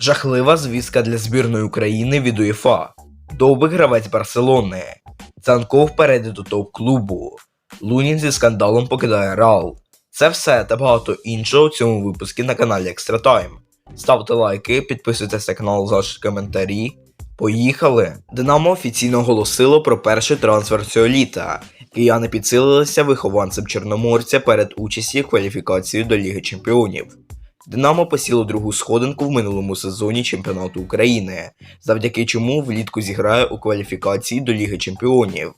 Жахлива звістка для збірної України від УЄФА. Довбик гравець Барселони. Цанков перейде до топ-клубу. Лунін зі скандалом покидає Реал. Це все та багато іншого в цьому випуску на каналі Extra Time. Ставте лайки, підписуйтесь на канал, залиште коментарі. Поїхали! Динамо офіційно оголосило про перший трансфер цього літа. Кияни підсилилися вихованцем Чорноморця перед участі в кваліфікації до Ліги Чемпіонів. Динамо посіло другу сходинку в минулому сезоні чемпіонату України, завдяки чому влітку зіграє у кваліфікації до Ліги Чемпіонів.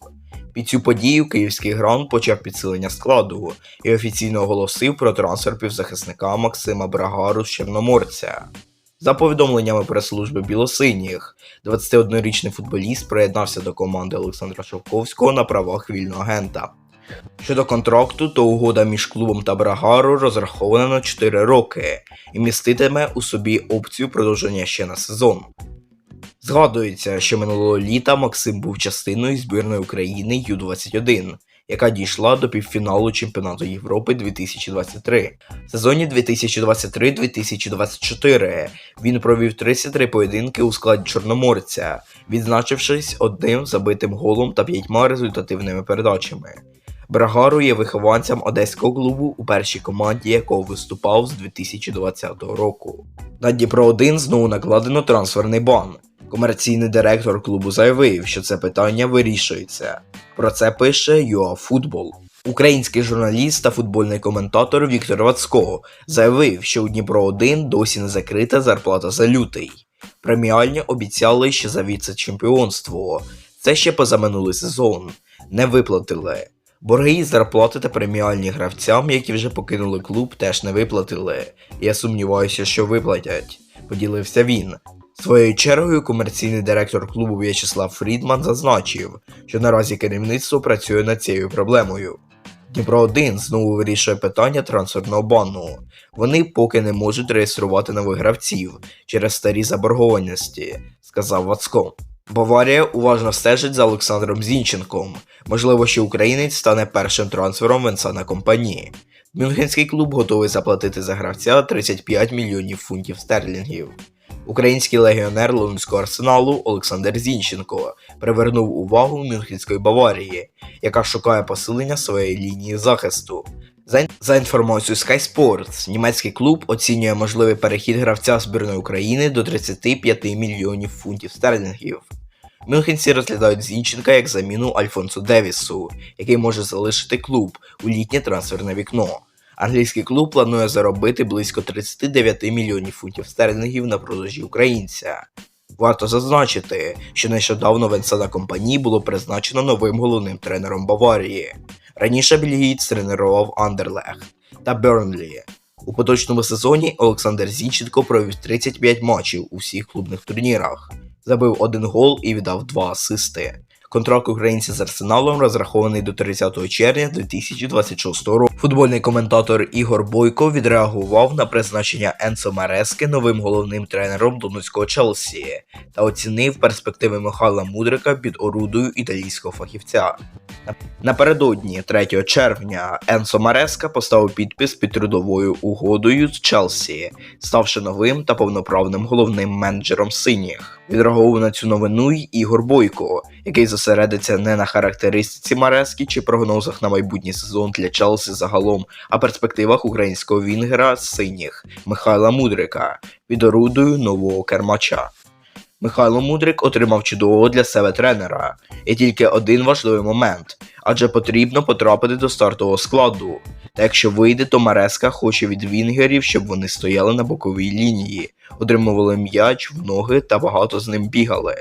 Під цю подію київський гран почав підсилення складу і офіційно оголосив про трансфер півзахисника Максима Брагару з Чорноморця. За повідомленнями прес-служби Білосиніх, 21-річний футболіст приєднався до команди Олександра Шовковського на правах вільного агента. Щодо контракту, то угода між клубом та Брагару розрахована на 4 роки і міститиме у собі опцію продовження ще на сезон. Згадується, що минулого літа Максим був частиною збірної України Ю-21, яка дійшла до півфіналу чемпіонату Європи 2023. В сезоні 2023-2024 він провів 33 поєдинки у складі Чорноморця, відзначившись одним забитим голом та п'ятьма результативними передачами. Брагару є вихованцем одеського клубу, у першій команді якого виступав з 2020 року. На Дніпро 1 знову накладено трансферний бан. Комерційний директор клубу заявив, що це питання вирішується. Про це пише UAFootball. Український журналіст та футбольний коментатор Віктор Вацько заявив, що у Дніпро 1 досі не закрита зарплата за лютий. Преміальні обіцяли ще за віце-чемпіонство. Це ще позаминулий сезон. Не виплатили. Борги із зарплати та преміальні гравцям, які вже покинули клуб, теж не виплатили. Я сумніваюся, що виплатять, поділився він. Своєю чергою комерційний директор клубу В'ячеслав Фрідман зазначив, що наразі керівництво працює над цією проблемою. Дніпро 1 знову вирішує питання трансферного бану. Вони поки не можуть реєструвати нових гравців через старі заборгованості, сказав Вацко. Баварія уважно стежить за Олександром Зінченком. Можливо, що українець стане першим трансфером Венсана компанії. Мюнхенський клуб готовий заплатити за гравця 35 мільйонів фунтів стерлінгів. Український легіонер Луганського арсеналу Олександр Зінченко привернув увагу Мюнхенської Баварії, яка шукає посилення своєї лінії захисту. За, інформацією Sky Sports, німецький клуб оцінює можливий перехід гравця збірної України до 35 мільйонів фунтів стерлінгів. Мюнхенці розглядають Зінченка як заміну Альфонсу Девісу, який може залишити клуб у літнє трансферне вікно. Англійський клуб планує заробити близько 39 мільйонів фунтів стерлінгів на продажі українця. Варто зазначити, що нещодавно Венсана Компані було призначено новим головним тренером Баварії. Раніше бельгієць тренував Андерлех та Бернлі. У поточному сезоні Олександр Зінченко провів 35 матчів у всіх клубних турнірах, забив один гол і віддав два асисти. Контракт українця з Арсеналом розрахований до 30 червня 2026 року. Футбольний коментатор Ігор Бойко відреагував на призначення Енсо Марески новим головним тренером Донецького Челсі та оцінив перспективи Михайла Мудрика під орудою італійського фахівця. Напередодні 3 червня Енсо Мареска поставив підпис під трудовою угодою з Челсі, ставши новим та повноправним головним менеджером синіх. Відреагував на цю новину й Ігор Бойко, який зосередиться не на характеристиці Марески чи прогнозах на майбутній сезон для Челсі загалом, а перспективах українського вінгера синіх Михайла Мудрика під орудою нового кермача. Михайло Мудрик отримав чудового для себе тренера. І тільки один важливий момент, адже потрібно потрапити до стартового складу. Та якщо вийде, то Мареска хоче від вінгерів, щоб вони стояли на боковій лінії, отримували м'яч в ноги та багато з ним бігали.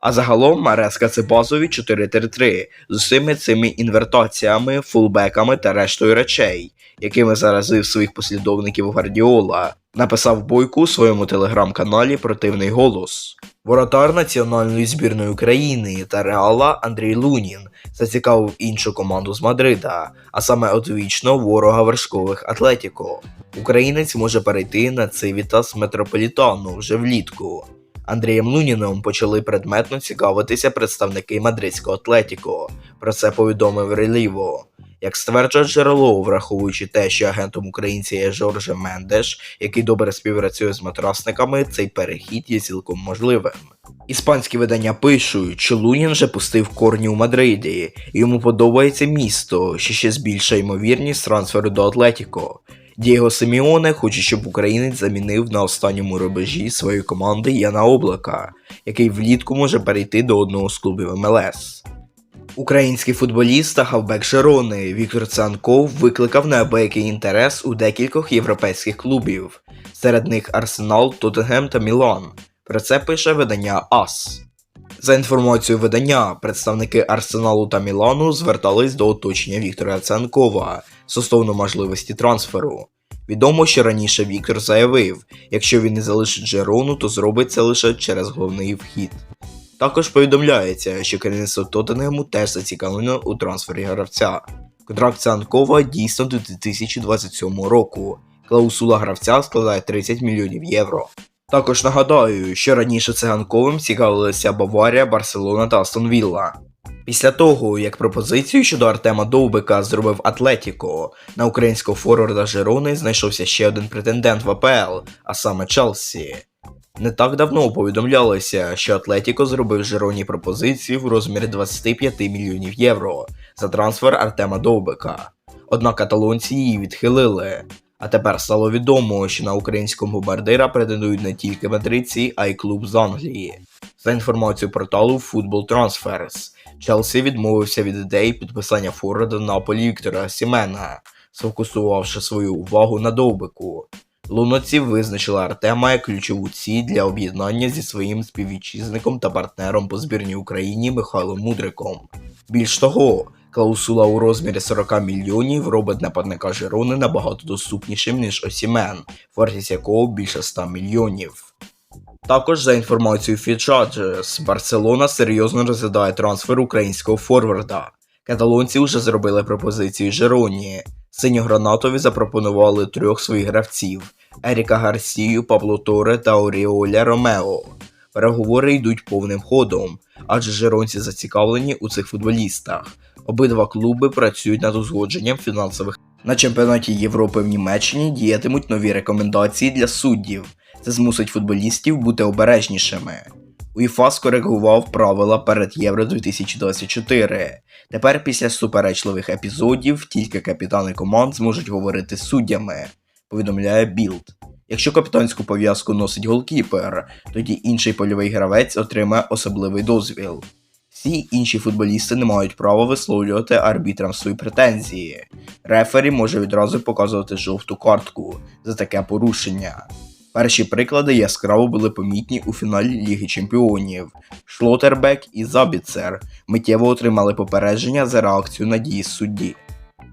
А загалом Мареска це базові 4-3-3 з усіми цими інвертаціями, фулбеками та рештою речей, якими заразив своїх послідовників Гвардіола, написав Бойку у своєму телеграм-каналі Противний голос. Воротар національної збірної України та Реала Андрій Лунін зацікавив іншу команду з Мадрида, а саме одвічного ворога вершкових Атлетіко. Українець може перейти на Цивітас Метрополітану вже влітку. Андрієм Луніном почали предметно цікавитися представники мадридського Атлетіко. Про це повідомив Реліво. Як стверджує джерело, враховуючи те, що агентом українця є Жорже Мендеш, який добре співпрацює з матрасниками, цей перехід є цілком можливим. Іспанські видання пишуть, що Лунін вже пустив корні у Мадриді, і йому подобається місто, що ще збільшує ймовірність трансферу до Атлетіко. Дієго Симіоне хоче, щоб українець замінив на останньому рубежі своєї команди Яна Облака, який влітку може перейти до одного з клубів МЛС. Український футболіст та хавбек Жерони Віктор Цанков викликав неабиякий інтерес у декількох європейських клубів, серед них Арсенал, Тоттенгем та Мілан. Про це пише видання АС. За інформацією видання, представники Арсеналу та Мілану звертались до оточення Віктора Цанкова стосовно можливості трансферу. Відомо, що раніше Віктор заявив, якщо він не залишить Жерону, то зробить це лише через головний вхід. Також повідомляється, що керівництво Тоттенгему теж зацікавлено у трансфері гравця. Контракт Цанкова дійсно до 2027 року. Клаусула гравця складає 30 мільйонів євро. Також нагадаю, що раніше циганковим цікавилися Баварія, Барселона та Астон Вілла. Після того, як пропозицію щодо Артема Довбика зробив Атлетіко, на українського форварда Жерони знайшовся ще один претендент в АПЛ, а саме Челсі. Не так давно повідомлялося, що Атлетіко зробив Жероні пропозицію в розмірі 25 мільйонів євро за трансфер Артема Довбика. Однак каталонці її відхилили. А тепер стало відомо, що на українського бомбардира претендують не тільки мадридці, а й клуб з Англії. За інформацією порталу Football Transfers, Челсі відмовився від ідеї підписання форварда Наполі Віктора Сімена, сфокусувавши свою увагу на довбику. Луноці визначили Артема як ключову ціль для об'єднання зі своїм співвітчизником та партнером по збірній Україні Михайлом Мудриком. Більш того, клаусула у розмірі 40 мільйонів робить нападника Жерони набагато доступнішим, ніж Осімен, вартість якого більше 100 мільйонів. Також за інформацією Фічаджес, Барселона серйозно розглядає трансфер українського форварда. Каталонці вже зробили пропозицію Жероні. Синьогранатові запропонували трьох своїх гравців: Еріка Гарсію, Пабло Торе та Оріоля Ромео. Переговори йдуть повним ходом, адже жеронці зацікавлені у цих футболістах. Обидва клуби працюють над узгодженням фінансових. На чемпіонаті Європи в Німеччині діятимуть нові рекомендації для суддів. Це змусить футболістів бути обережнішими. УЄФА скоригував правила перед Євро 2024. Тепер після суперечливих епізодів тільки капітани команд зможуть говорити з суддями, повідомляє Білд. Якщо капітанську пов'язку носить голкіпер, тоді інший польовий гравець отримає особливий дозвіл. Всі інші футболісти не мають права висловлювати арбітрам свої претензії. Рефері може відразу показувати жовту картку за таке порушення. Перші приклади яскраво були помітні у фіналі Ліги Чемпіонів. Шлотербек і Забіцер миттєво отримали попередження за реакцію на дії судді.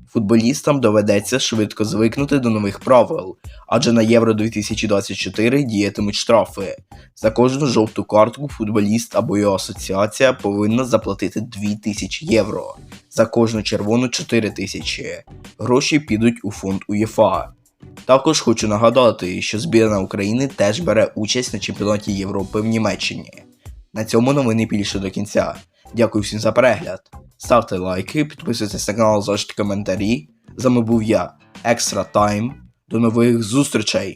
Футболістам доведеться швидко звикнути до нових правил, адже на Євро 2024 діятимуть штрафи. За кожну жовту картку футболіст або його асоціація повинна заплатити 2000 євро, за кожну червону 4000. Гроші підуть у фонд УЄФА. Також хочу нагадати, що збірна України теж бере участь на чемпіонаті Європи в Німеччині. На цьому новини більше до кінця. Дякую всім за перегляд. Ставте лайки, підписуйтесь на канал, залиште коментарі. З вами був я, Екстра Тайм. До нових зустрічей!